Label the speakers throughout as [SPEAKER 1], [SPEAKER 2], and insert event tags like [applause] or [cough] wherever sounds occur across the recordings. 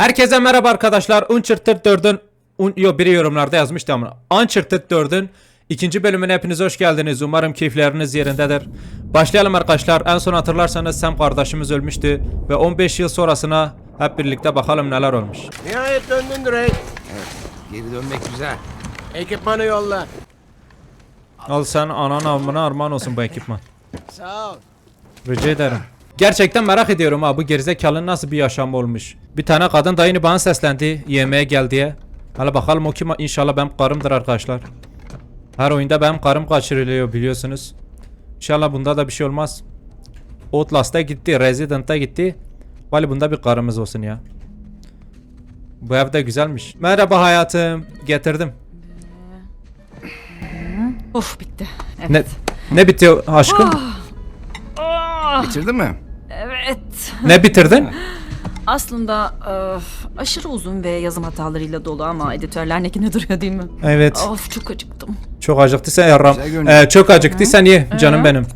[SPEAKER 1] Herkese merhaba arkadaşlar. Uncharted 4'ün un, yo biri yorumlarda yazmıştı ama Uncharted 4'ün ikinci bölümüne hepiniz hoş geldiniz. Umarım keyifleriniz yerindedir. Başlayalım arkadaşlar. En son hatırlarsanız Sam kardeşimiz ölmüştü ve 15 yıl sonrasına hep birlikte bakalım neler olmuş.
[SPEAKER 2] Nihayet döndün Drake.
[SPEAKER 3] Geri dönmek güzel.
[SPEAKER 2] Ekipmanı yolla.
[SPEAKER 1] Al sen anan amına armağan olsun bu ekipman.
[SPEAKER 2] Sağ ol.
[SPEAKER 1] Rica ederim. Gerçekten merak ediyorum ha bu gerizekalının nasıl bir yaşam olmuş. Bir tane kadın da yine bana seslendi yemeğe gel diye. Hala bakalım o kim inşallah benim karımdır arkadaşlar. Her oyunda benim karım kaçırılıyor biliyorsunuz. İnşallah bunda da bir şey olmaz. Outlast'a gitti, Resident'a gitti. Vali bunda bir karımız olsun ya. Bu ev de güzelmiş. Merhaba hayatım. Getirdim.
[SPEAKER 4] Of bitti. Evet.
[SPEAKER 1] Ne ne bitiyor aşkım?
[SPEAKER 4] Ah,
[SPEAKER 3] Bitirdin mi?
[SPEAKER 1] Ne bitirdin?
[SPEAKER 4] Aslında öf, aşırı uzun ve yazım hatalarıyla dolu ama editörler nekine duruyor değil mi?
[SPEAKER 1] Evet.
[SPEAKER 4] Of çok acıktım.
[SPEAKER 1] Çok acıktıysan yarram.
[SPEAKER 3] Güzel görünüyor.
[SPEAKER 1] Ee, çok acıktıysan ye canım benim.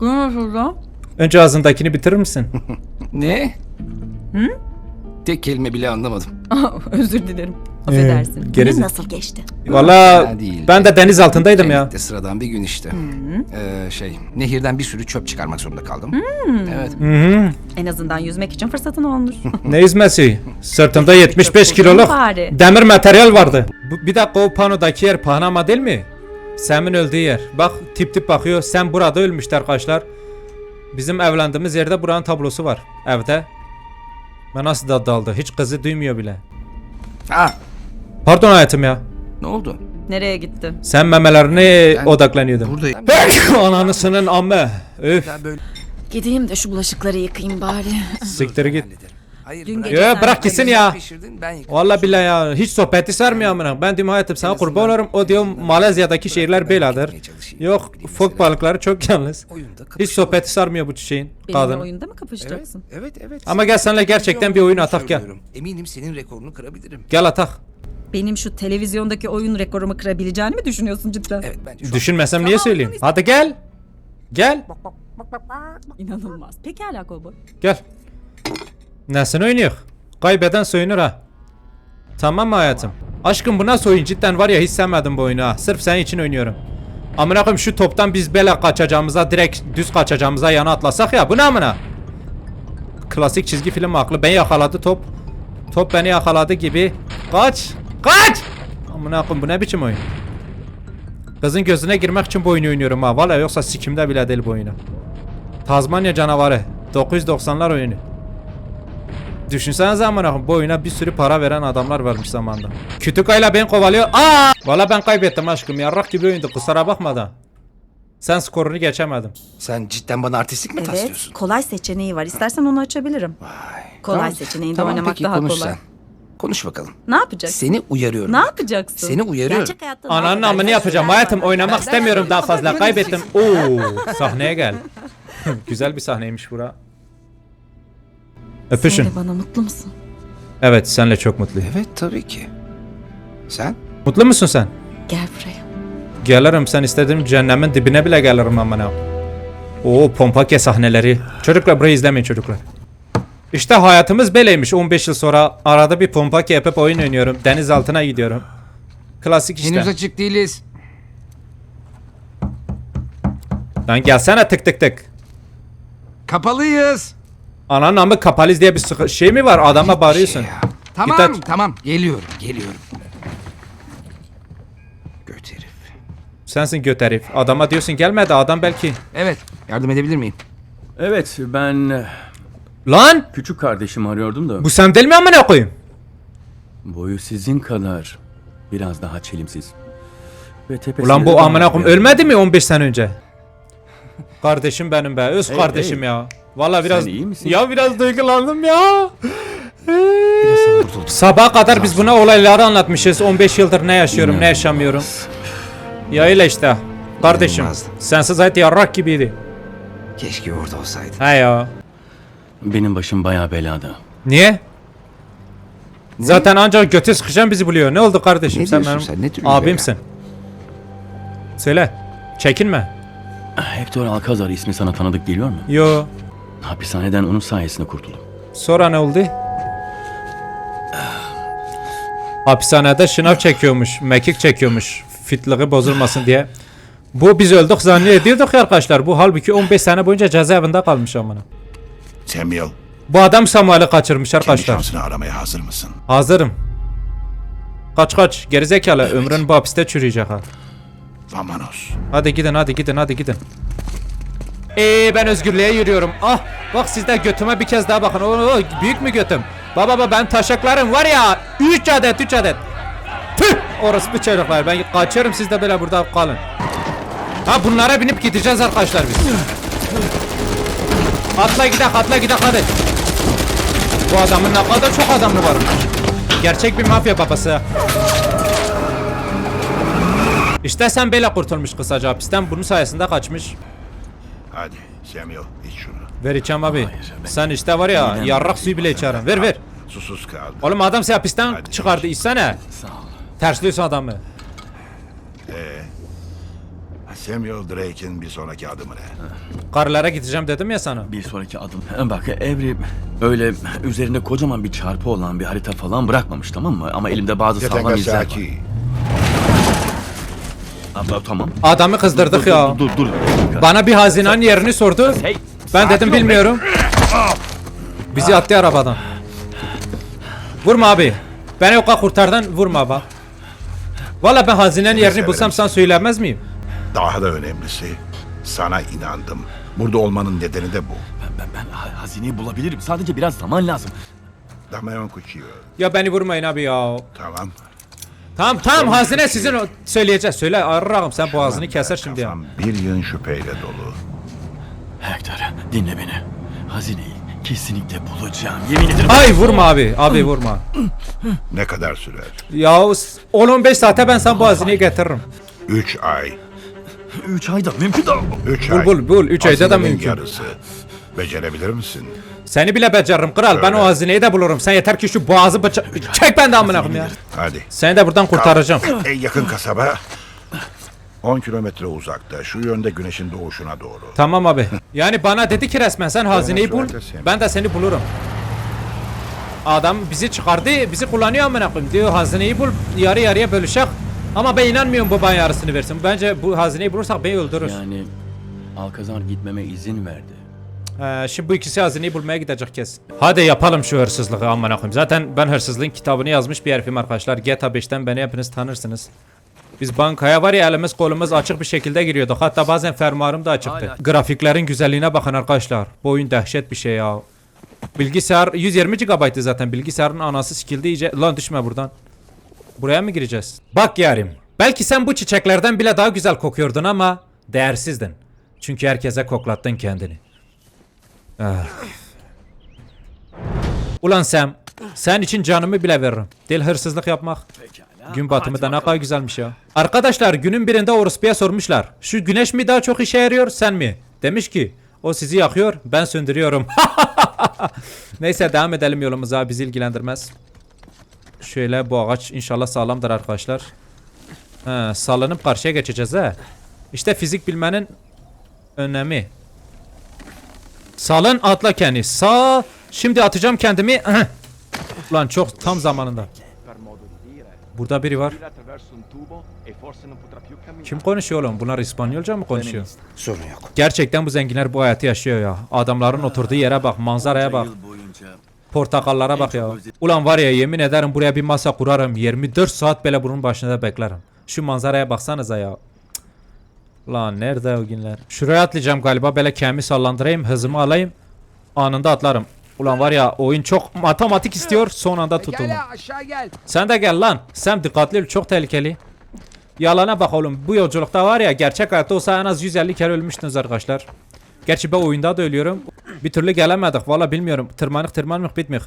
[SPEAKER 4] Nasıl
[SPEAKER 1] Önce ağzındakini bitirir misin? [laughs]
[SPEAKER 3] Ne? Hı? Tek kelime bile anlamadım. [laughs]
[SPEAKER 4] Özür dilerim. Affedersin.
[SPEAKER 1] Ee,
[SPEAKER 4] Günün nasıl geçti?
[SPEAKER 1] Valla
[SPEAKER 3] Fena değil.
[SPEAKER 1] ben de deniz altındaydım ya.
[SPEAKER 3] Cennette sıradan bir gün işte. Ee, şey, nehirden bir sürü çöp çıkarmak zorunda kaldım. Evet.
[SPEAKER 1] Hı hı.
[SPEAKER 4] En azından yüzmek için fırsatın olmuş. [laughs]
[SPEAKER 1] Ne yüzmesi? Sırtımda 75 kiloluk
[SPEAKER 4] Bari.
[SPEAKER 1] demir materyal vardı. Bu, bir dakika o panodaki yer Panama değil mi? Sam'in öldüğü yer. Bak tip tip bakıyor. Sam burada ölmüştü arkadaşlar. Bizim evlendiğimiz yerde buranın tablosu var. Evde. Ben nasıl da daldı. Hiç kızı duymuyor bile.
[SPEAKER 3] Aa,
[SPEAKER 1] Pardon hayatım ya.
[SPEAKER 3] ne oldu?
[SPEAKER 4] Nereye gitti?
[SPEAKER 1] Sen memelerine
[SPEAKER 3] Ben
[SPEAKER 1] odaklanıyordun.
[SPEAKER 3] Buradayım.
[SPEAKER 1] Ananısının amme.
[SPEAKER 3] Ben böyle
[SPEAKER 4] Gideyim de şu bulaşıkları yıkayayım bari. [laughs]
[SPEAKER 1] Siktir git.
[SPEAKER 3] hallederim. Hayır,
[SPEAKER 4] Dün
[SPEAKER 3] bırak.
[SPEAKER 4] gece-
[SPEAKER 1] Ya bırak gitsin ya.
[SPEAKER 3] Pişirdin, ben yıkarım.
[SPEAKER 1] Vallahi billahi ya hiç sohbeti sarmıyor amına. Ben diyorum hayatım sana kurban olurum. O diyor Malezya'daki şehirler böyledir. Yok fok balıkları çok yalnız.
[SPEAKER 3] Oyunda
[SPEAKER 1] Hiç
[SPEAKER 3] kapışıyoruz.
[SPEAKER 1] sohbeti sarmıyor bu çiçeğin
[SPEAKER 4] Benimle
[SPEAKER 1] kadın.
[SPEAKER 4] oyunda mı
[SPEAKER 3] Evet,
[SPEAKER 4] kapışacaksın?
[SPEAKER 3] evet, evet.
[SPEAKER 1] Ama gel seninle gerçekten bir oyun atak gel.
[SPEAKER 3] Söylüyorum. Eminim senin rekorunu kırabilirim.
[SPEAKER 1] Gel atak.
[SPEAKER 4] Benim şu televizyondaki oyun rekorumu kırabileceğini mi düşünüyorsun cidden?
[SPEAKER 3] Evet, bence şu an-
[SPEAKER 1] Düşünmesem niye söyleyeyim? Hadi gel. Gel.
[SPEAKER 4] İnanılmaz. Pekala kovboy.
[SPEAKER 1] Gel. Nesini oynuyor? Kaybeden soyunur ha. Tamam mı hayatım? Aşkım bu nasıl oyun cidden var ya hiç sevmedim bu oyunu ha. Sırf senin için oynuyorum. Amına koyayım şu toptan biz bela kaçacağımıza direkt düz kaçacağımıza yana atlasak ya bu ne amına? Klasik çizgi film aklı beni yakaladı top. Top beni yakaladı gibi. Kaç! Kaç! Amına koyayım bu ne biçim oyun? Kızın gözüne girmek için bu oyunu oynuyorum ha. Valla yoksa sikimde bile değil bu oyunu. Tazmanya canavarı. 990'lar oyunu. Düşünsenize amına koyayım, bu oyuna bir sürü para veren adamlar varmış zamanda. Kütükayla beni kovalıyor. Aa! Valla ben kaybettim aşkım. Yarrak gibi oyundu. Kusura bakma da. Sen skorunu geçemedin.
[SPEAKER 3] Sen cidden bana artistlik mi
[SPEAKER 4] Evet.
[SPEAKER 3] taslıyorsun?
[SPEAKER 4] Kolay seçeneği var. İstersen onu açabilirim.
[SPEAKER 3] Vay.
[SPEAKER 4] Kolay seçeneğinde
[SPEAKER 3] tamam,
[SPEAKER 4] oynamak
[SPEAKER 3] peki,
[SPEAKER 4] daha
[SPEAKER 3] konuş
[SPEAKER 4] kolay.
[SPEAKER 3] Sen. Konuş bakalım.
[SPEAKER 4] Ne yapacaksın?
[SPEAKER 3] Seni uyarıyorum.
[SPEAKER 4] Ne yapacaksın?
[SPEAKER 3] Seni uyarıyorum.
[SPEAKER 4] Gerçek hayatta
[SPEAKER 1] Ananın amını yapacağım. Hayatım oynamak istemiyorum daha fazla. Kaybettim. Oo, sahneye gel. [laughs] Güzel bir sahneymiş bura. Öpüşün.
[SPEAKER 4] Söyle bana mutlu musun?
[SPEAKER 1] Evet, senle çok mutluyum.
[SPEAKER 3] Evet tabii ki. Sen?
[SPEAKER 1] Mutlu musun sen?
[SPEAKER 4] Gel buraya.
[SPEAKER 1] Gelirim sen istediğim cehennemin dibine bile gelirim amına. Oo pompake sahneleri. Çocuklar burayı izlemeyin çocuklar. İşte hayatımız böyleymiş 15 yıl sonra arada bir pompake yapıp oyun oynuyorum. Deniz altına gidiyorum. Klasik işte.
[SPEAKER 3] Henüz açık değiliz.
[SPEAKER 1] Lan gelsene tık tık tık.
[SPEAKER 3] Kapalıyız.
[SPEAKER 1] Ananın amı kapaliz diye bir sıkı- şey mi var? Adama bağırıyorsun.
[SPEAKER 3] Şey ya. Tamam
[SPEAKER 1] Git aç.
[SPEAKER 3] tamam geliyorum geliyorum. Göt herif.
[SPEAKER 1] Sensin göt herif. Adama diyorsun gelmedi adam belki.
[SPEAKER 3] Evet yardım edebilir miyim?
[SPEAKER 5] Evet ben
[SPEAKER 1] Lan!
[SPEAKER 5] küçük kardeşimi arıyordum da
[SPEAKER 1] Bu sen değil mi amına koyayım?
[SPEAKER 5] boyu sizin kadar biraz daha çelimsiz. Ve tepesinde
[SPEAKER 1] Ulan bu amına koyayım ölmedi mi 15 sene önce? Kardeşim benim be. Öz
[SPEAKER 5] Hey,
[SPEAKER 1] kardeşim
[SPEAKER 5] hey.
[SPEAKER 1] ya. Vallahi biraz
[SPEAKER 5] iyi misin?
[SPEAKER 1] ya biraz duygulandım ya. Sabaha kadar biz buna olayları anlatmışız. 15 yıldır ne yaşıyorum, ne yaşamıyorum. Ya öyle işte. Kardeşim,
[SPEAKER 3] İnanılmazdı.
[SPEAKER 1] sensiz hayat yarrak gibiydi.
[SPEAKER 3] Keşke orada olsaydın.
[SPEAKER 1] He ya.
[SPEAKER 5] Benim başım bayağı belada.
[SPEAKER 1] Niye? Zaten ancak götü sıkışan bizi buluyor. Ne oldu kardeşim?
[SPEAKER 3] Ne
[SPEAKER 1] sen benim
[SPEAKER 3] sen? Ne
[SPEAKER 1] abimsin. Söyle. Çekinme.
[SPEAKER 5] Hector Alcazar ismi sana tanıdık geliyor mu?
[SPEAKER 1] Yo.
[SPEAKER 5] Hapishaneden onun sayesinde kurtuldum.
[SPEAKER 1] Sonra ne oldu? Hapishanede şınav çekiyormuş, mekik çekiyormuş. Fitliği bozulmasın diye. Bu biz öldük zannediyorduk ya arkadaşlar. Bu halbuki 15 sene boyunca cezaevinde kalmış amına.
[SPEAKER 6] Samuel,
[SPEAKER 1] Bu adam Samuel'i kaçırmış
[SPEAKER 6] kendi
[SPEAKER 1] arkadaşlar.
[SPEAKER 6] şansını aramaya hazır mısın?
[SPEAKER 1] Hazırım. Kaç kaç. Gerizekalı ömrün bu hapiste çürüyecek ha.
[SPEAKER 6] Vamanos.
[SPEAKER 1] Hadi gidin hadi gidin hadi gidin. Eee ben özgürlüğe yürüyorum. Ah bak siz de götüme bir kez daha bakın. Oo, büyük mü götüm? Baba baba ben taşaklarım var ya 3 adet 3 adet. Tüh orası bir çocuklar ben kaçıyorum siz de böyle burada kalın. Ha bunlara binip gideceğiz arkadaşlar biz. Atla gidek atla gidek hadi. Bu adamın ne kadar çok adamı var. Gerçek bir mafya babası. İşte sen böyle kurtulmuş kısaca hapisten bunun sayesinde kaçmış.
[SPEAKER 6] Hadi Samuel, iç şunu.
[SPEAKER 1] Ver içem abi. Sen işte var ya yarrak suyu bile içerim. Ver ver.
[SPEAKER 6] Susuz kaldı.
[SPEAKER 1] Oğlum adam seni hapisten
[SPEAKER 6] Hadi.
[SPEAKER 1] çıkardı içsene.
[SPEAKER 5] Sağ ol.
[SPEAKER 1] Tersliyorsun adamı.
[SPEAKER 6] Samuel Drake'in bir sonraki adımı ne?
[SPEAKER 1] Karılara gideceğim dedim ya sana.
[SPEAKER 5] Bir sonraki adım. Bak Evri öyle üzerinde kocaman bir çarpı olan bir harita falan bırakmamış tamam mı? Ama elimde bazı sağlam izler var.
[SPEAKER 6] Tetengasaki.
[SPEAKER 5] Abla, tamam.
[SPEAKER 1] Adamı kızdırdık
[SPEAKER 5] Dur,
[SPEAKER 1] ya.
[SPEAKER 5] Dur dur. dur.
[SPEAKER 1] Bana bir hazinenin yerini sordu.
[SPEAKER 5] Hey,
[SPEAKER 1] Ben dedim bilmiyorum. Bizi attı arabadan. Vurma abi. Beni yok kurtardın vurma bak. Valla ben hazinenin yerini bulsam sana söylemez miyim?
[SPEAKER 6] Daha da önemlisi, sana inandım. Burada olmanın nedeni de bu.
[SPEAKER 5] Ben, ben, ben ha- hazineyi bulabilirim. Sadece biraz zaman lazım.
[SPEAKER 6] Damayon Kuchiyo.
[SPEAKER 1] Ya beni vurmayın abi ya.
[SPEAKER 6] Tamam.
[SPEAKER 1] Tamam tamam hazine sizin o- söyleyeceğiz. Söyle ararım sen boğazını keser şimdi ya.
[SPEAKER 6] Kafam bir yığın şüpheyle dolu.
[SPEAKER 5] Hector dinle beni. Hazineyi kesinlikle bulacağım. Yemin ederim.
[SPEAKER 1] Ay vurma abi. Abi vurma.
[SPEAKER 6] Ne kadar sürer?
[SPEAKER 1] Ya 10-15 saate ben sana bu hazineyi getiririm.
[SPEAKER 6] Üç ay.
[SPEAKER 5] Üç ayda mümkün değil.
[SPEAKER 6] Üç
[SPEAKER 1] Bul,
[SPEAKER 6] ay.
[SPEAKER 1] bul, bul. Üç ayda da
[SPEAKER 6] Hazinenin
[SPEAKER 1] mümkün.
[SPEAKER 6] yarısı. Becerebilir misin?
[SPEAKER 1] Seni bile beceririm kral. Ben o hazineyi de bulurum. Sen yeter ki şu boğazı bıça... Çek ben de amına koyayım ya.
[SPEAKER 6] Hadi.
[SPEAKER 1] Seni de buradan kurtaracağım.
[SPEAKER 6] En yakın kasaba 10 kilometre uzakta. Şu yönde güneşin doğuşuna doğru.
[SPEAKER 1] Tamam abi. Yani bana dedi ki resmen sen hazineyi bul. Ben de seni bulurum. Adam bizi çıkardı, bizi kullanıyor amına koyayım. Diyor hazineyi bul, yarı yarıya bölüşek. Ama ben inanmıyorum bu bana yarısını versin. Bence bu hazineyi bulursak beni öldürür.
[SPEAKER 5] Yani Alkazar gitmeme izin verdi.
[SPEAKER 1] Ee, şimdi bu ikisi hazineyi bulmaya gidecek kesin. Hadi yapalım şu hırsızlığı amına koyayım. Zaten ben hırsızlığın kitabını yazmış bir herifim arkadaşlar. GTA 5'ten beni hepiniz tanırsınız. Biz bankaya var ya elimiz kolumuz açık bir şekilde giriyorduk. Hatta bazen fermuarım da açıktı. Grafiklerin güzelliğine bakın arkadaşlar. Bu oyun dehşet bir şey ya. Bilgisayar 120 GB'tı zaten. Bilgisayarın anası sikildi iyice. Lan düşme buradan. Buraya mı gireceğiz? Bak yarim. Belki sen bu çiçeklerden bile daha güzel kokuyordun ama değersizdin. Çünkü herkese koklattın kendini. Ah. Ulan Sam, sen için canımı bile veririm. Değil hırsızlık yapmak. Gün batımı da ne kadar güzelmiş ya. Arkadaşlar günün birinde orospuya sormuşlar. Şu güneş mi daha çok işe yarıyor sen mi? Demiş ki o sizi yakıyor ben söndürüyorum. [laughs] Neyse devam edelim yolumuza bizi ilgilendirmez. Şöyle bu ağaç inşallah sağlamdır arkadaşlar. He, sallanıp karşıya geçeceğiz he. İşte fizik bilmenin önemi. Salın atla kendi. Sağ. Şimdi atacağım kendimi. Lan çok tam zamanında. Burada biri var. Kim konuşuyor oğlum? Bunlar İspanyolca mı konuşuyor?
[SPEAKER 3] Sorun yok.
[SPEAKER 1] Gerçekten bu zenginler bu hayatı yaşıyor ya. Adamların oturduğu yere bak, manzaraya bak. Portakallara bak ya. Ulan var ya yemin ederim buraya bir masa kurarım. 24 saat böyle bunun başında beklerim. Şu manzaraya baksanıza ya. Cık. Lan nerede o günler? Şuraya atlayacağım galiba. Böyle kemi sallandırayım. Hızımı alayım. Anında atlarım. Ulan var ya oyun çok matematik istiyor. Son anda tutulma.
[SPEAKER 2] aşağı gel.
[SPEAKER 1] Sen de gel lan. Sen dikkatli ol. Çok tehlikeli. Yalana bak oğlum. Bu yolculukta var ya gerçek hayatta olsa en az 150 kere ölmüştünüz arkadaşlar. Gerçi ben oyunda da ölüyorum. Bir türlü gelemedik. Valla bilmiyorum. Tırmanık tırmanık bitmiyor.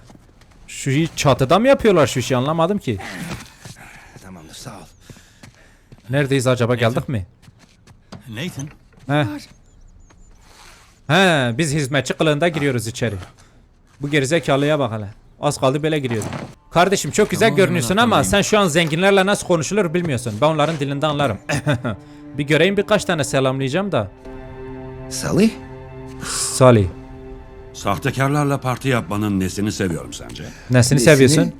[SPEAKER 1] Şu işi çatıda mı yapıyorlar şu işi anlamadım ki.
[SPEAKER 3] Tamamdır sağ ol.
[SPEAKER 1] Neredeyiz acaba geldik mi?
[SPEAKER 5] Nathan.
[SPEAKER 1] He. He biz hizmetçi kılığında giriyoruz içeri. Bu gerizekalıya bak hele. Az kaldı böyle giriyordu. Kardeşim çok güzel
[SPEAKER 5] Tamam,
[SPEAKER 1] görünüyorsun ama sen şu an zenginlerle nasıl konuşulur bilmiyorsun. Ben onların dilinde anlarım. [laughs] bir göreyim birkaç tane selamlayacağım da.
[SPEAKER 3] Salih?
[SPEAKER 1] Salih.
[SPEAKER 7] Sahtekarlarla parti yapmanın nesini seviyorum sence?
[SPEAKER 1] Nesini
[SPEAKER 3] Nesini?
[SPEAKER 1] seviyorsun?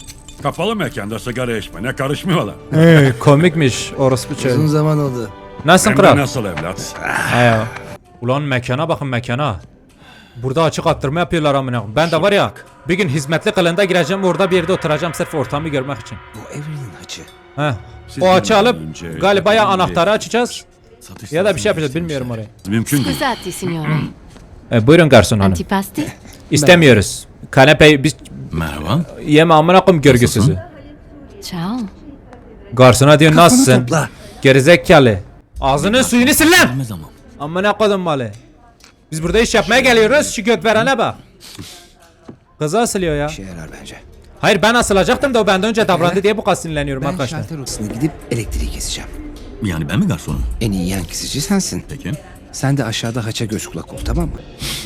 [SPEAKER 7] Kapalı mekanda sigara içmene karışmıyorlar.
[SPEAKER 1] Hey, komikmiş orospu
[SPEAKER 3] Uzun
[SPEAKER 1] çocuk.
[SPEAKER 3] zaman oldu.
[SPEAKER 1] Nasılsın
[SPEAKER 7] Hem de
[SPEAKER 1] kral?
[SPEAKER 7] nasıl evlat?
[SPEAKER 1] He ya. Ulan mekana bakın mekana. Burada açık attırma yapıyorlar amına. koyayım. Ben de var ya bir gün hizmetli kılığında gireceğim orada bir yerde oturacağım sırf ortamı görmek için.
[SPEAKER 3] Bu evrenin haçı.
[SPEAKER 1] He.
[SPEAKER 7] Siz
[SPEAKER 1] O açı
[SPEAKER 7] gelmeden
[SPEAKER 1] alıp
[SPEAKER 7] önce-
[SPEAKER 1] galiba ya anahtarı açacağız ya da bir şey yapacağız bilmiyorum orayı.
[SPEAKER 7] Mümkün değil.
[SPEAKER 8] Scusate, signore.
[SPEAKER 1] E, buyurun garson hanım.
[SPEAKER 8] Antipasti?
[SPEAKER 1] İstemiyoruz. Kanepeyi biz
[SPEAKER 5] Merhaba.
[SPEAKER 1] yeme amına koyayım görgüsüzü.
[SPEAKER 8] Ciao.
[SPEAKER 1] Garsona diyor nasılsın?
[SPEAKER 3] topla.
[SPEAKER 1] Gerizekalı. Ağzının suyunu sil lan.
[SPEAKER 5] Zaman?
[SPEAKER 1] Amına koydum malı. Biz burada iş yapmaya geliyoruz. Şu göt verene bak. Kızı asılıyor ya.
[SPEAKER 3] İşe yarar bence.
[SPEAKER 1] Hayır ben asılacaktım da o benden önce davrandı diye bu kadar sinirleniyorum
[SPEAKER 3] Ben
[SPEAKER 1] arkadaşlar.
[SPEAKER 3] şalter odasına gidip elektriği keseceğim.
[SPEAKER 5] Yani ben mi garsonum?
[SPEAKER 3] En iyi yan kesici sensin.
[SPEAKER 5] Peki.
[SPEAKER 3] Sen de aşağıda haça göz kulak ol tamam mı?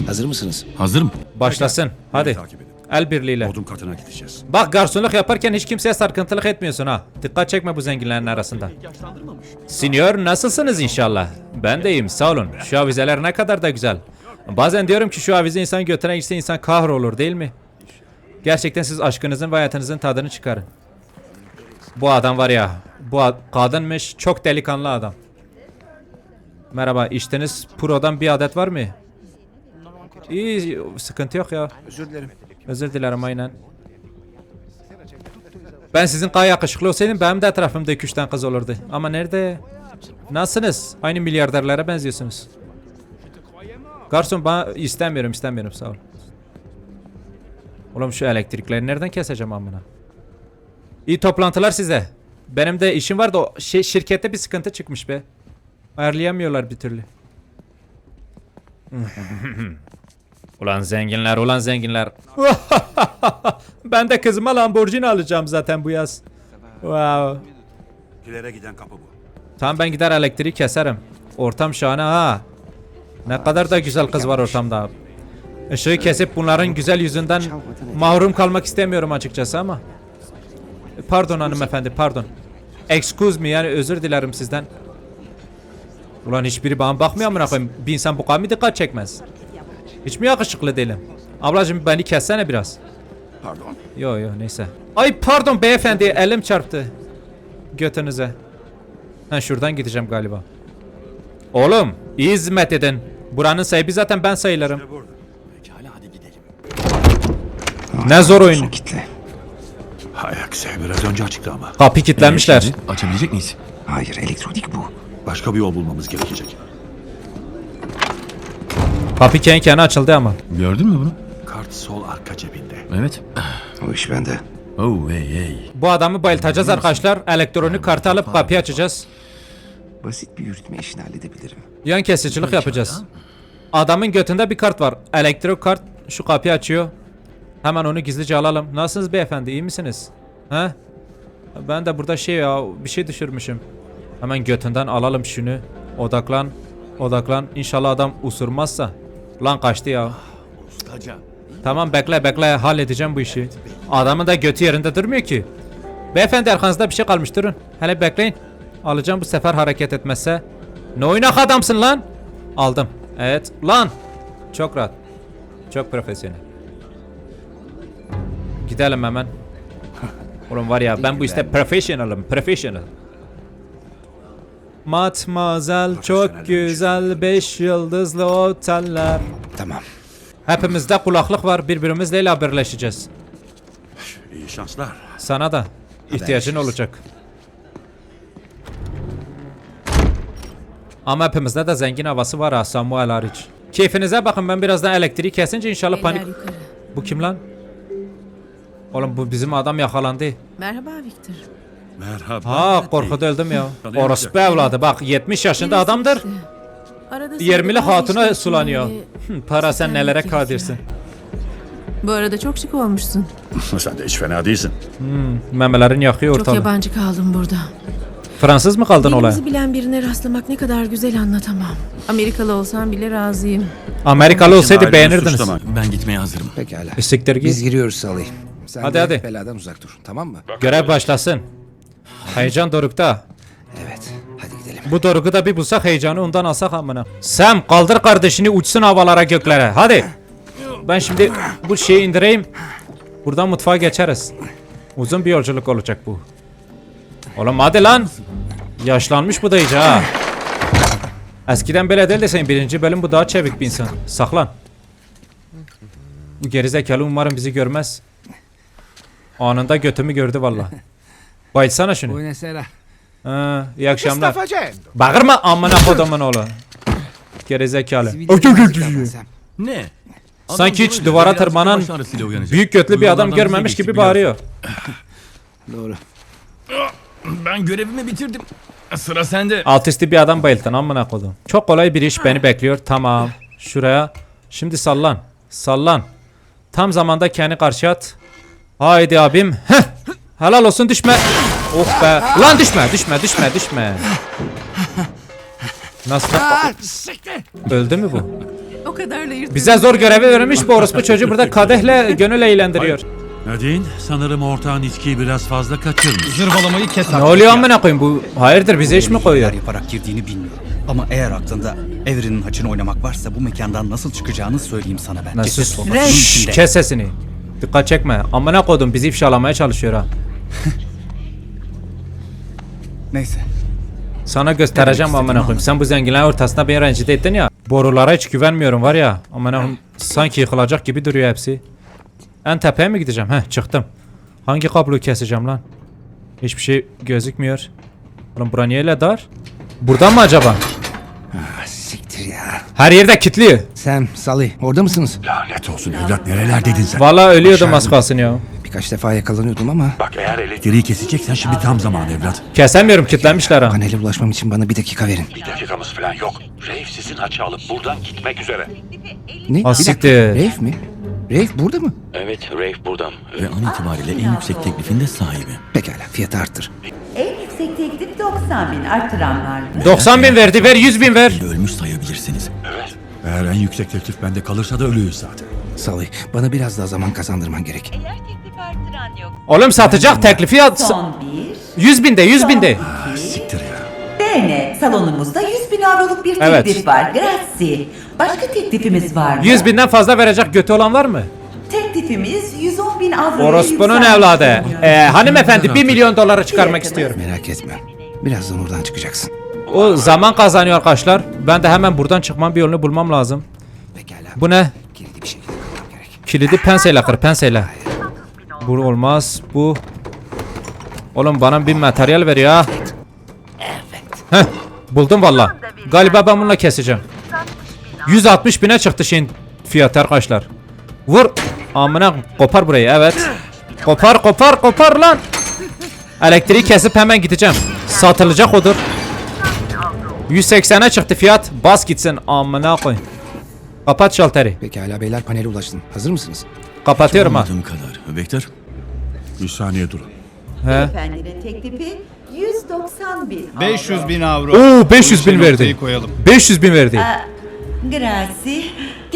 [SPEAKER 3] Hazır mısınız?
[SPEAKER 5] Hazırım.
[SPEAKER 1] Başlasın. Hadi.
[SPEAKER 7] Takip edin.
[SPEAKER 1] El birliğiyle.
[SPEAKER 7] Bodrum katına gideceğiz.
[SPEAKER 1] Bak garsonluk yaparken hiç kimseye sarkıntılık etmiyorsun ha. Dikkat çekme bu zenginlerin arasında. Senior nasılsınız inşallah? Ben de iyiyim sağ olun. Şu avizeler ne kadar da güzel. Bazen diyorum ki şu avize insan götüne gitse insan kahrolur değil mi? Gerçekten siz aşkınızın ve hayatınızın tadını çıkarın. Bu adam var ya, bu ad- kadınmış, çok delikanlı adam. Merhaba, içtiniz Pro'dan bir adet var mı? İyi, sıkıntı yok ya.
[SPEAKER 3] Özür dilerim.
[SPEAKER 1] Özür dilerim aynen. Ben sizin kadar yakışıklı olsaydım benim de etrafımda 2-3 tane kız olurdu. Ama nerede? Nasılsınız? Aynı milyarderlere benziyorsunuz. Garson bana istemiyorum istemiyorum sağ ol. Oğlum şu elektrikleri nereden keseceğim amına? İyi toplantılar size. Benim de işim var da şirkette bir sıkıntı çıkmış be. Ayarlayamıyorlar bir türlü. [laughs] Ulan zenginler, ulan zenginler. [laughs] ben de kızıma Lamborghini alacağım zaten bu yaz. Wow.
[SPEAKER 7] İlere giden kapı bu.
[SPEAKER 1] Tamam ben gider elektriği keserim. Ortam şahane ha. Ne kadar da güzel kız var ortamda. Işığı kesip bunların güzel yüzünden mahrum kalmak istemiyorum açıkçası ama. Pardon hanımefendi pardon. Excuse me yani özür dilerim sizden. Ulan hiçbiri bana bakmıyor amına koyayım. Bir insan bu kadar mı dikkat çekmez? Hiç mi yakışıklı değilim? Ablacığım beni kessene biraz.
[SPEAKER 6] Pardon.
[SPEAKER 1] Yo yo neyse. Ay pardon beyefendi elim çarptı. Götünüze. Ha şuradan gideceğim galiba. Oğlum iyi hizmet edin. Buranın sahibi zaten ben sayılırım.
[SPEAKER 5] Pekala hadi gidelim.
[SPEAKER 1] Ne zor oyun.
[SPEAKER 3] Kitle.
[SPEAKER 7] Hay aksi biraz önce açıktı ama.
[SPEAKER 1] Kapı kilitlenmişler.
[SPEAKER 5] Açabilecek miyiz?
[SPEAKER 3] Hayır elektronik bu.
[SPEAKER 7] Başka bir yol bulmamız gerekecek.
[SPEAKER 1] Kapı kendi kendine açıldı ama.
[SPEAKER 5] Gördün mü bunu?
[SPEAKER 7] Kart sol arka cebinde.
[SPEAKER 5] Evet.
[SPEAKER 3] O iş bende.
[SPEAKER 5] Oh hey hey.
[SPEAKER 1] Bu adamı bayıltacağız arkadaşlar. Elektronik kartı alıp kapıyı açacağız.
[SPEAKER 3] Basit bir yürütme işini halledebilirim.
[SPEAKER 1] Yan kesicilik yapacağız. Adamın götünde bir kart var. Elektrik kart şu kapıyı açıyor. Hemen onu gizlice alalım. Nasılsınız beyefendi iyi misiniz? He? Ben de burada şey ya bir şey düşürmüşüm. Hemen götünden alalım şunu. Odaklan. Odaklan. İnşallah adam usurmazsa. Lan kaçtı ya.
[SPEAKER 5] Ustaca.
[SPEAKER 1] Tamam bekle bekle halledeceğim bu işi. Adamın da götü yerinde durmuyor ki. Beyefendi arkanızda bir şey kalmış durun. Hele bekleyin. Alacağım bu sefer hareket etmezse. Ne oynak adamsın lan? Aldım. Evet. Lan. Çok rahat. Çok profesyonel. Gidelim hemen. [laughs] Oğlum var ya ben bu işte professionalım. Professional. Matmazel çok güzel beş yıldızlı oteller.
[SPEAKER 3] Tamam.
[SPEAKER 1] Hepimizde kulaklık var. Birbirimizle haberleşeceğiz.
[SPEAKER 7] İyi şanslar.
[SPEAKER 1] Sana da ihtiyacın olacak. Ama hepimizde de zengin havası var ha Samuel hariç. Keyfinize bakın ben birazdan elektriği kesince inşallah panik... Bu kim lan? Oğlum bu bizim adam yakalandı.
[SPEAKER 9] Merhaba Victor.
[SPEAKER 7] Merhaba.
[SPEAKER 1] Ha öldüm ya. Orospu evladı bak 70 yaşında adamdır.
[SPEAKER 9] Arada
[SPEAKER 1] Yermili
[SPEAKER 9] sırada
[SPEAKER 1] hatuna
[SPEAKER 9] kardeşlerim
[SPEAKER 1] sulanıyor. Para sen nelere kadirsin.
[SPEAKER 9] Bu arada çok şık olmuşsun. [laughs]
[SPEAKER 7] Sen de hiç fena değilsin.
[SPEAKER 1] Memelerin yakıyor
[SPEAKER 9] Çok
[SPEAKER 1] ortalığı.
[SPEAKER 9] yabancı kaldım burada.
[SPEAKER 1] Fransız mı kaldın olaya?
[SPEAKER 9] Dilimizi bilen birine rastlamak ne kadar güzel anlatamam. Amerikalı olsam bile razıyım.
[SPEAKER 1] Amerikalı olsaydı beğenirdiniz.
[SPEAKER 5] Ben gitmeye hazırım.
[SPEAKER 3] Pekala.
[SPEAKER 1] Siktir
[SPEAKER 3] Biz giriyoruz Salih. Sen
[SPEAKER 1] Hadi,
[SPEAKER 3] de
[SPEAKER 1] hadi.
[SPEAKER 3] beladan uzak dur. Tamam mı?
[SPEAKER 1] Görev başlasın. Heyecan dorukta.
[SPEAKER 3] Evet. Hadi gidelim.
[SPEAKER 1] Bu doruk'u da bir bulsak heyecanı ondan alsak amına. Sam kaldır kardeşini uçsun havalara göklere. Hadi. Ben şimdi bu şeyi indireyim. Buradan mutfağa geçeriz. Uzun bir yolculuk olacak bu. Oğlum hadi lan. Yaşlanmış bu da iyice ha. Eskiden böyle değil de sen birinci bölüm bu daha çevik bir insan. Saklan. Bu gerizekalı umarım bizi görmez. Anında götümü gördü valla. Bayılsana şunu.
[SPEAKER 3] Buonasera.
[SPEAKER 1] Ha, iyi akşamlar.
[SPEAKER 6] facendo?
[SPEAKER 1] Bağırma amına kodumun oğlu. Gerizekalı.
[SPEAKER 5] Ne?
[SPEAKER 1] Sanki hiç duvara
[SPEAKER 5] birazcık
[SPEAKER 1] tırmanan
[SPEAKER 5] baş ağrısıyla uyanacak.
[SPEAKER 1] Büyük götlü bir adam
[SPEAKER 5] bize
[SPEAKER 1] görmemiş
[SPEAKER 5] geçti
[SPEAKER 1] gibi
[SPEAKER 5] biliyorum.
[SPEAKER 1] bağırıyor. [laughs]
[SPEAKER 3] Doğru.
[SPEAKER 5] Ben görevimi bitirdim. Sıra sende.
[SPEAKER 1] Altisti bir adam bayılttın amına kodum. Çok kolay bir iş beni bekliyor. Tamam. Şuraya. Şimdi sallan. Sallan. Tam zamanda kendi karşı at. Haydi abim. Heh. Helal olsun düşme. Oh be. Lan düşme düşme düşme düşme. Nasıl? Öldü mü bu?
[SPEAKER 9] O kadar da.
[SPEAKER 1] Bize zor görevi vermiş bu orospu çocuğu burada kadehle gönül eğlendiriyor.
[SPEAKER 7] Nadine, sanırım ortağın içkiyi biraz fazla kaçırmış.
[SPEAKER 8] Zırvalamayı kes
[SPEAKER 1] Ne
[SPEAKER 8] artık
[SPEAKER 1] oluyor
[SPEAKER 8] ya.
[SPEAKER 1] amına koyayım bu? Hayırdır bize iş mi koyuyor?
[SPEAKER 8] Neler yaparak girdiğini bilmiyorum. Ama eğer aklında Evren'in haçını oynamak varsa bu mekandan nasıl çıkacağını söyleyeyim sana ben.
[SPEAKER 1] Nasıl?
[SPEAKER 8] Ceset
[SPEAKER 1] Şşş,
[SPEAKER 8] içinde.
[SPEAKER 1] kes sesini. Dikkat çekme. Amına kodum bizi ifşalamaya çalışıyor ha. [laughs]
[SPEAKER 8] Neyse.
[SPEAKER 1] Sana göstereceğim amına koyayım. Sen bu zenginlerin ortasında beni rencide ettin ya. Borulara hiç güvenmiyorum var ya. Amına koyayım, sanki yıkılacak gibi duruyor hepsi. En tepeye mi gideceğim? Heh çıktım. Hangi kabloyu keseceğim lan? Hiçbir şey gözükmüyor. Oğlum bura niye öyle dar? Buradan mı acaba?
[SPEAKER 3] Ya.
[SPEAKER 1] Her yerde kilitli.
[SPEAKER 3] Sam, Salih orada mısınız?
[SPEAKER 7] Lanet olsun evlat nerelerdeydin sen?
[SPEAKER 1] Vallahi ölüyordum az kalsın ya.
[SPEAKER 3] Birkaç defa yakalanıyordum ama
[SPEAKER 7] Bak eğer elektriği keseceksen şimdi tam zaman evlat.
[SPEAKER 1] Kesemiyorum kilitlenmişler ha.
[SPEAKER 3] panele ulaşmam için bana bir dakika verin.
[SPEAKER 7] Bir dakikamız falan yok. Reif sizin haçı alıp buradan gitmek üzere.
[SPEAKER 3] Ne?
[SPEAKER 1] Ah,
[SPEAKER 3] Bir dakika.
[SPEAKER 1] siktir.
[SPEAKER 3] Rafe mi? Rafe burada mı?
[SPEAKER 7] Evet Reif buradan.
[SPEAKER 5] Ve an itibariyle en yüksek teklifin de sahibi.
[SPEAKER 3] Pekala fiyatı arttır.
[SPEAKER 10] En yüksek teklif 90 bin artıran var mı?
[SPEAKER 1] 90 bin verdi ver 100 bin ver.
[SPEAKER 5] Ölmüş sayabilirsiniz.
[SPEAKER 7] Evet. Eğer en yüksek teklif bende kalırsa da ölüyüz zaten.
[SPEAKER 3] Salih bana biraz daha zaman kazandırman gerek.
[SPEAKER 10] Eğer teklif artıran yok.
[SPEAKER 1] Oğlum satacak teklifi at.
[SPEAKER 10] Son 1.
[SPEAKER 1] 100 bin de 100 bin de.
[SPEAKER 7] Siktir ya.
[SPEAKER 10] DN salonumuzda 100 bin avroluk bir
[SPEAKER 1] Evet.
[SPEAKER 10] teklif var. Grazie. Başka teklifimiz var mı?
[SPEAKER 1] 100 binden fazla verecek götü olan var mı?
[SPEAKER 10] Teklifimiz 110 bin avroya
[SPEAKER 1] Orospu'nun
[SPEAKER 10] yükselmiş
[SPEAKER 1] evladı. Ee, hanımefendi 1 milyon doları çıkarmak istiyorum.
[SPEAKER 3] Merak etme. Birazdan oradan çıkacaksın.
[SPEAKER 1] O zaman kazanıyor arkadaşlar. Ben de hemen buradan çıkmam bir yolunu bulmam lazım.
[SPEAKER 3] Pekala.
[SPEAKER 1] Bu ne?
[SPEAKER 3] Kilidi bir şekilde kırmam gerek.
[SPEAKER 1] Kilidi penseyle kır penseyle. Bu olmaz. Bu. Oğlum bana bir materyal veriyor ha. Heh, buldum valla. Galiba ben bununla keseceğim. 160 bine çıktı şeyin fiyatı arkadaşlar. Vur. Amına kopar burayı evet. Kopar kopar kopar lan. Elektriği kesip hemen gideceğim. Satılacak odur. 180'e çıktı fiyat. Bas gitsin amına koy. Kapat şalteri.
[SPEAKER 3] Pekala beyler panele ulaştın. Hazır mısınız?
[SPEAKER 1] Kapatıyorum ha.
[SPEAKER 5] Anladığım kadar. Vektör.
[SPEAKER 7] Bir saniye durun.
[SPEAKER 1] He.
[SPEAKER 10] Efendinin teklifi 190 bin avro.
[SPEAKER 8] 500 bin avro.
[SPEAKER 1] Oo 500
[SPEAKER 8] Bu işe
[SPEAKER 1] bin verdi.
[SPEAKER 8] noktayı koyalım.
[SPEAKER 1] 500 bin verdi.
[SPEAKER 10] Grazie.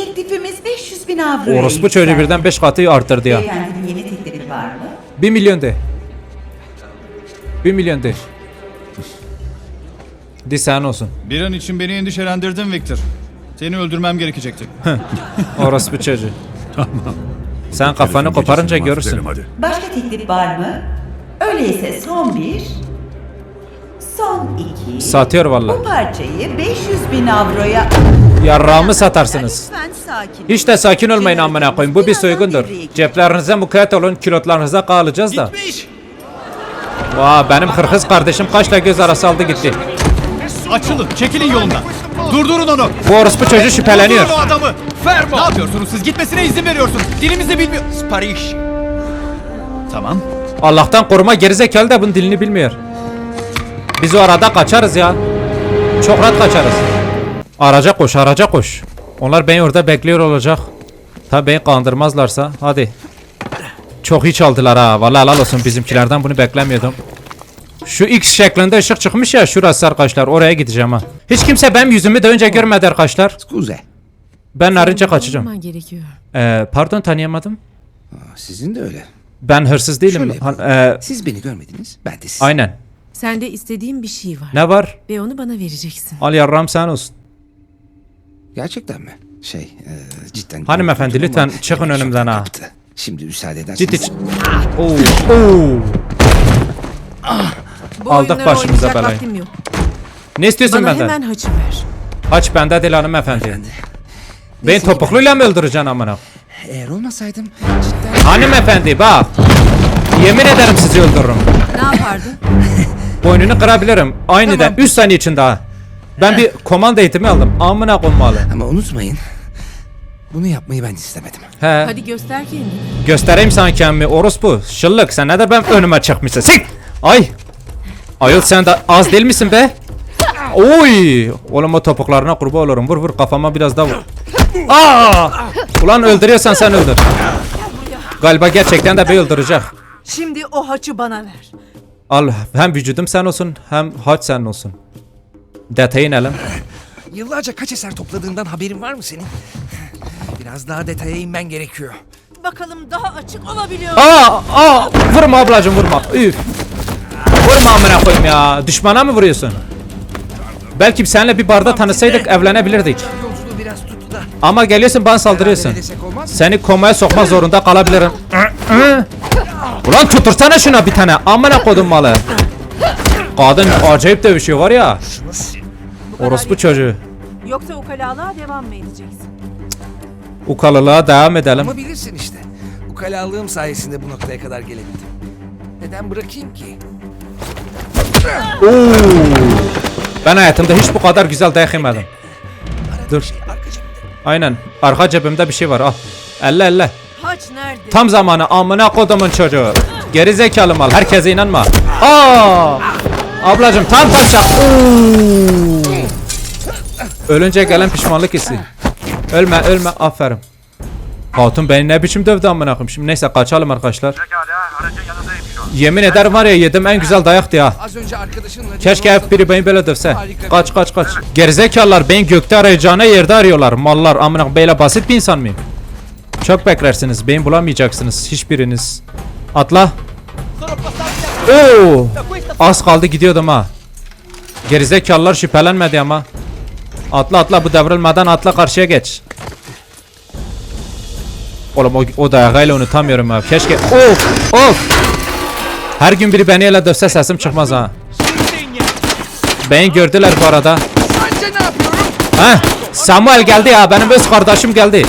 [SPEAKER 10] Teklifimiz 500 bin avroya
[SPEAKER 1] Orospu çocuğu
[SPEAKER 10] yükseldi.
[SPEAKER 1] birden 5 katı arttırdı ya.
[SPEAKER 10] Beyefendinin yeni teklifi var mı?
[SPEAKER 1] 1 milyon de. 1 milyon de. Di sen olsun.
[SPEAKER 8] Bir an için beni endişelendirdin Victor. Seni öldürmem gerekecekti. [laughs]
[SPEAKER 1] Orospu çocuğu. [laughs] Sen kafanı
[SPEAKER 7] Herifin
[SPEAKER 1] koparınca görürsün.
[SPEAKER 7] mahvedelim
[SPEAKER 10] Başka teklif var mı? Öyleyse son bir, son iki.
[SPEAKER 1] Satıyor
[SPEAKER 10] Bu
[SPEAKER 1] valla.
[SPEAKER 10] parçayı 500 bin avroya...
[SPEAKER 1] Yarrağımı satarsınız.
[SPEAKER 10] Lütfen sakin.
[SPEAKER 1] Hiç de sakin olmayın amına koyayım. Bu bir soygundur. Ceplerinize mukayyet olun. Kilotlarınıza kalacağız da. Vaa benim hırkız kardeşim kaçla göz arası aldı gitti.
[SPEAKER 8] Açılın, çekilin yolundan. Durdurun onu.
[SPEAKER 1] Bu orospu çocuğu şüpheleniyor.
[SPEAKER 8] Durdurun o adamı. Fermo. Ne yapıyorsunuz siz? Gitmesine izin veriyorsunuz. Dilimizi bilmiyor. Spariş. Tamam.
[SPEAKER 1] Allah'tan koruma gerizekalı da bunun dilini bilmiyor. Biz o arada kaçarız ya. Çok rahat kaçarız. Araca koş, araca koş. Onlar beni orada bekliyor olacak. Tabi beni kandırmazlarsa. Hadi. Çok iyi çaldılar ha. Vallahi helal olsun bizimkilerden bunu beklemiyordum. Şu X şeklinde ışık çıkmış ya şurası arkadaşlar. Oraya gideceğim ha. Hiç kimse benim yüzümü de önce görmedi arkadaşlar.
[SPEAKER 3] Kuze.
[SPEAKER 1] Ben narince kaçacağım.
[SPEAKER 9] Olman gerekiyor.
[SPEAKER 1] Ee, pardon tanıyamadım.
[SPEAKER 3] Aa, sizin de öyle.
[SPEAKER 1] Ben hırsız değilim.
[SPEAKER 3] Şöyle
[SPEAKER 1] Ha- ee,
[SPEAKER 3] Siz beni görmediniz. Ben de siz.
[SPEAKER 1] aynen.
[SPEAKER 9] Sende istediğim bir şey var.
[SPEAKER 1] Ne var?
[SPEAKER 9] Ve onu bana vereceksin.
[SPEAKER 1] Al yarram sen olsun.
[SPEAKER 3] Gerçekten mi? Şey, e, cidden.
[SPEAKER 1] Hanımefendi, lütfen
[SPEAKER 3] ama
[SPEAKER 1] çıkın
[SPEAKER 3] beni
[SPEAKER 1] önümden ha.
[SPEAKER 3] kaptı. Şimdi müsaade ederseniz.
[SPEAKER 1] Ciddi. ç- Oo. Oo.
[SPEAKER 9] Bu
[SPEAKER 1] Aldık
[SPEAKER 9] oyunları
[SPEAKER 1] başımıza
[SPEAKER 9] oynayacak
[SPEAKER 1] belayı.
[SPEAKER 9] vaktim yok.
[SPEAKER 1] Ne istiyorsun
[SPEAKER 9] Bana
[SPEAKER 1] benden?
[SPEAKER 9] hemen haçı ver.
[SPEAKER 1] Haç bende değil hanımefendi. Beni topukluyla mı öldüreceksin amına?
[SPEAKER 3] Eğer olmasaydım cidden...
[SPEAKER 1] Hanımefendi bak. Yemin ederim sizi öldürürüm.
[SPEAKER 9] Ne yapardın? [laughs]
[SPEAKER 1] Boynunu kırabilirim. Aniden
[SPEAKER 3] Tamam.
[SPEAKER 1] 3 saniye içinde ha. Ben bir komanda eğitimi aldım. Amına koymalı.
[SPEAKER 3] Ama unutmayın. Bunu yapmayı ben istemedim.
[SPEAKER 1] He.
[SPEAKER 9] Hadi göster kendini.
[SPEAKER 1] Göstereyim sana kendimi orospu. Şıllık sen nedir ben önüme çıkmışsın. Sik! Ay! Ayol sen de az değil misin be? Oy! Oğlum o topuklarına kurban olurum. Vur vur kafama biraz daha vur. Aa! Ulan öldürüyorsan sen öldür. Galiba gerçekten de beni öldürecek.
[SPEAKER 9] Şimdi o haçı bana ver.
[SPEAKER 1] Al hem vücudum sen olsun hem haç sen olsun. Detayı ne lan? [laughs]
[SPEAKER 3] Yıllarca kaç eser topladığından haberin var mı senin? Biraz daha detaya inmen gerekiyor.
[SPEAKER 9] Bakalım daha açık olabiliyor.
[SPEAKER 1] Aa, aa, vurma ablacım vurma. Üf. Vurma amına koyayım ya. Düşmana mı vuruyorsun? Belki seninle bir barda tanışsaydık evlenebilirdik.
[SPEAKER 3] Yolculuğu biraz tuttu da.
[SPEAKER 1] Ama geliyorsun bana saldırıyorsun.
[SPEAKER 3] Beraber desek olmaz mı?
[SPEAKER 1] Seni komaya sokmak zorunda kalabilirim. [laughs] Ulan tutursana şuna bir tane. Amına kodum malı. Kadın acayip dövüşüyor var ya. Orospu çocuğu.
[SPEAKER 9] Yoksa ukalalığa devam mı edeceksin?
[SPEAKER 1] Ukalılığa devam edelim.
[SPEAKER 3] Ama bilirsin işte. Bu kalalığım sayesinde bu noktaya kadar gelebildim. Neden bırakayım ki?
[SPEAKER 1] Ben hayatımda hiç bu kadar güzel dayak yemedim. Dur.
[SPEAKER 3] Arka cebimde.
[SPEAKER 1] Aynen. Arka cebimde bir şey var. Al. Elle elle.
[SPEAKER 9] Haç nerede?
[SPEAKER 1] Tam zamanı amına kodumun çocuğu. Geri zekalı mal. Herkese inanma. Aa! Ablacım tam taşak. Ölünce gelen pişmanlık hissi. Ölme ölme aferin. Hatun beni ne biçim dövdü amına koyayım. Şimdi neyse kaçalım arkadaşlar. Yemin ederim var ya yedim en güzel dayaktı ya.
[SPEAKER 3] Az önce arkadaşınla...
[SPEAKER 1] Keşke hep biri beni böyle dövse. Kaç kaç kaç. Gerizekalılar beni gökte arayacağına yerde arıyorlar. Mallar amına böyle basit bir insan mıyım? Çok beklersiniz. Beni bulamayacaksınız hiçbiriniz. Atla. Oo! Az kaldı gidiyordum ha. Gerizekalılar şüphelenmedi ama. Atla atla bu devrilmeden atla karşıya geç. Oğlum o, o dayağıyla unutamıyorum ha. Keşke... Of! Of! Her gün biri beni ele dövse sesim çıkmaz ha. Beni gördüler bu arada. Ha? Samuel geldi ya benim öz kardeşim geldi.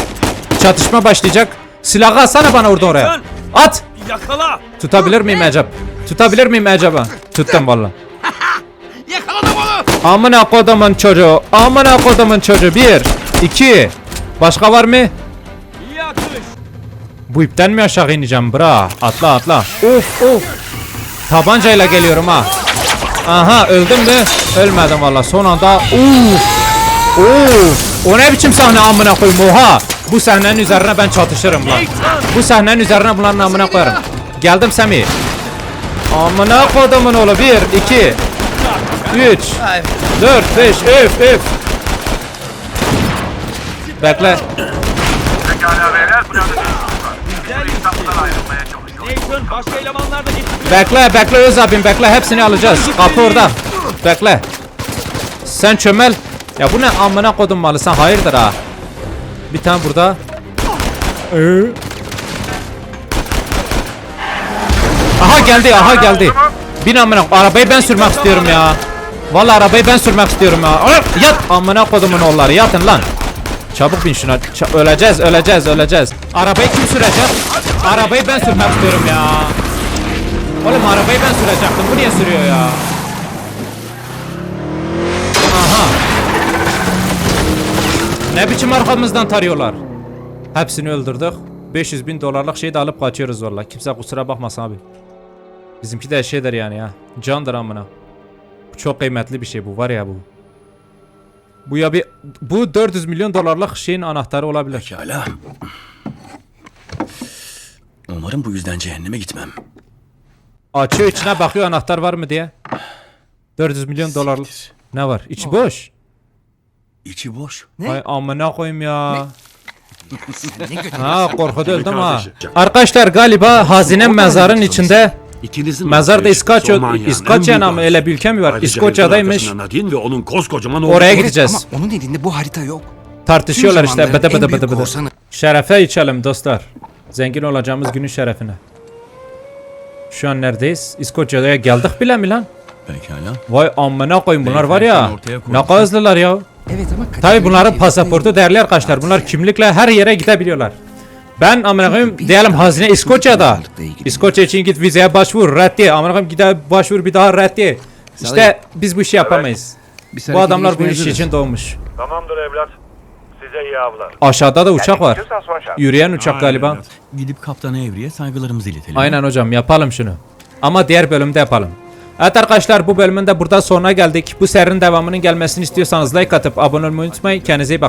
[SPEAKER 1] Çatışma başlayacak. Silahı atsana bana orada oraya. At.
[SPEAKER 5] Yakala!
[SPEAKER 1] Tutabilir miyim acaba? Tutabilir miyim acaba? Tuttum valla. [laughs]
[SPEAKER 3] Yakaladım onu!
[SPEAKER 1] Amına kodumun çocuğu. Amına kodumun çocuğu. Bir. iki. Başka var mı? Bu ipten mi aşağı ineceğim bra? Atla atla. Of of. Tabancayla geliyorum ha. Aha öldüm mü? Ölmedim valla. Son anda. Uf. Uf. O ne biçim sahne amına koyayım oha. Bu sahnenin üzerine ben çatışırım lan. Bu sahnenin üzerine bunların amına koyarım. Geldim Semi. Amına kodumun oğlu. Bir, iki, üç, dört, beş, öf öf. Bekle. Bekle bekle öz abim bekle hepsini alacağız. Kapı orada. Bekle. Sen çömel. Ya bu ne amına kodum malı sen hayırdır ha. Bir tane burada. Ee? Aha geldi aha geldi. Bin amına arabayı ben sürmek istiyorum ya. Vallahi arabayı ben sürmek istiyorum ya. Yat amına kodumun oğulları yatın lan. Çabuk bin şuna. Ça- öleceğiz öleceğiz öleceğiz. Arabayı kim sürecek? Arabayı ben sürmek istiyorum ya. Oğlum arabayı ben sürecektim. Bu niye sürüyor ya? Aha. Ne biçim arkamızdan tarıyorlar? Hepsini öldürdük. 500 bin dolarlık şeyi de alıp kaçıyoruz valla. Kimse kusura bakmasın abi. Bizimki de şeydir yani ya. Candır amına. Bu çok kıymetli bir şey bu var ya bu. Bu ya bir bu 400 milyon dolarlık şeyin anahtarı olabilir.
[SPEAKER 5] Pekala. Umarım bu yüzden cehenneme gitmem.
[SPEAKER 1] Açıyor içine bakıyor anahtar var mı diye. 400 milyon dolarlık. Ne var? İçi boş.
[SPEAKER 5] İçi boş.
[SPEAKER 1] Ay amına koyayım ya.
[SPEAKER 3] Ne.
[SPEAKER 1] Ha korkuda öldüm ha. Arkadaşlar galiba hazine mezarın içinde.
[SPEAKER 7] İkinizin
[SPEAKER 1] Mezarda İskoçya, İskoçya
[SPEAKER 7] arzusu.
[SPEAKER 1] öyle bir ülke mi var? İskoçya'daymış.
[SPEAKER 7] Nadine ve onun koskocaman
[SPEAKER 1] Oraya gideceğiz.
[SPEAKER 3] Ama onun elinde bu harita yok.
[SPEAKER 1] Tartışıyorlar işte bıdı bıdı bıdı bıdı. Şerefe içelim dostlar. Zengin olacağımız günün şerefine. Şu an neredeyiz? İskoçya'ya geldik bile mi lan?
[SPEAKER 5] Pekala.
[SPEAKER 1] Vay amına koyun bunlar var ya. Ne hızlılar ya.
[SPEAKER 3] Evet ama kategori
[SPEAKER 1] Tabi bunların pasaportu değerli arkadaşlar. Bunlar kimlikle her yere gidebiliyorlar. Ben amına koyayım diyelim hazine İskoçya'da. İskoçya için git vizeye başvur reddi. Amına koyayım gide başvur bir daha reddi. İşte biz bu işi yapamayız.
[SPEAKER 3] Biz
[SPEAKER 1] Bu
[SPEAKER 3] harekete
[SPEAKER 1] adamlar bu
[SPEAKER 3] geçmeye
[SPEAKER 1] iş
[SPEAKER 3] hazırız.
[SPEAKER 1] için doğmuş.
[SPEAKER 11] Tamamdır evlat. Size iyi avlar.
[SPEAKER 1] Aşağıda da uçak var.
[SPEAKER 11] İstiyorsan son şans.
[SPEAKER 1] Yürüyen uçak galiba.
[SPEAKER 5] Gidip kaptana Evri'ye saygılarımızı iletelim.
[SPEAKER 1] Aynen hocam yapalım şunu. Ama diğer bölümde yapalım. Evet arkadaşlar bu bölümün de burada sonuna geldik. Bu serinin devamının gelmesini istiyorsanız like atıp abone olmayı unutmayın. Kendinize iyi bakın.